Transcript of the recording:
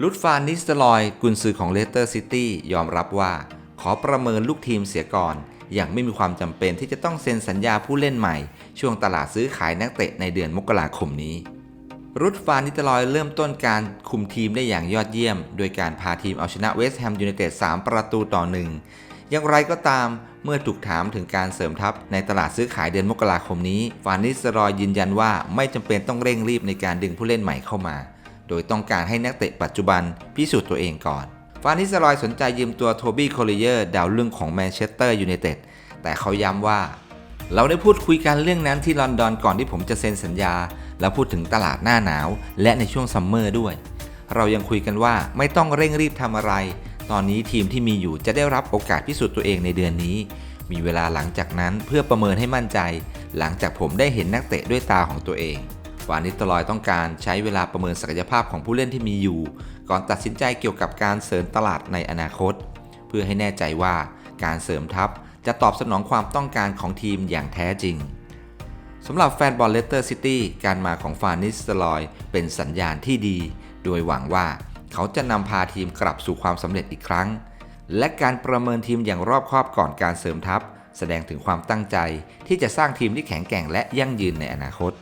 ลุดฟานนิสเตอรอยกุนซือของเลสเตอร์ซิตี้ยอมรับว่า ขอประเมินลูกทีมเสียก่อน อย่างไม่มีความจำเป็นที่จะต้องเซ็นสัญญาผู้เล่นใหม่ ช่วงตลาดซื้อขายนักเตะในเดือนมกราคมนี้รุดฟานนิสเตอรอยเริ่มต้นการคุมทีมได้อย่างยอดเยี่ยม โดยการพาทีมเอาชนะเวสต์แฮมยูไนเต็ด 3 ประตูต่อหนึ่งอย่างไรก็ตามเมื่อถูกถามถึงการเสริมทัพในตลาดซื้อขายเดือนมกราคมนี้ ฟานนิสเตอรอยยืนยันว่าไม่จำเป็นต้องเร่งรีบในการดึงผู้เล่นใหม่เข้ามา โดยต้องการให้นักเตะปัจจุบันพิสูจน์ตัวเองก่อน ฟานิสเตอรอยสนใจยืมตัวโทบี้โคลิเยอร์ดาวรุ่งของแมนเชสเตอร์ยูไนเต็ดแต่เขาย้ำว่า เราได้พูดคุยกันเรื่องนั้นที่ลอนดอนก่อนที่ผมจะเซ็นสัญญา แล้วพูดถึงตลาดหน้าหนาว และในช่วงซัมเมอร์ด้วย เรายังคุยกันว่าไม่ต้องเร่งรีบทำอะไร ตอนนี้ทีมที่มีอยู่จะได้รับโอกาสพิสูจน์ตัวเองในเดือนนี้ มีเวลาหลังจากนั้นเพื่อประเมินให้มั่นใจ หลังจากผมได้เห็นนักเตะด้วยตาของตัวเองานิสตอรอยต้องการใช้เวลาประเมินศักยภาพของผู้เล่นที่มีอยู่ ก่อนตัดสินใจเกี่ยวกับการเสริมตลาดในอนาคต เพื่อให้แน่ใจว่าการเสริมทัพจะตอบสนองความต้องการของทีมอย่างแท้จริงสำหรับแฟนบอลเลสเตอร์ซิตี้การมาของฟานิสตอรอยเป็นสัญญาณที่ดี โดยหวังว่าเขาจะนำพาทีมกลับสู่ความสำเร็จอีกครั้ง และการประเมินทีมอย่างรอบคอบก่อนการเสริมทัพ แสดงถึงความตั้งใจที่จะสร้างทีมที่แข็งแกร่งและยั่งยืนในอนาคต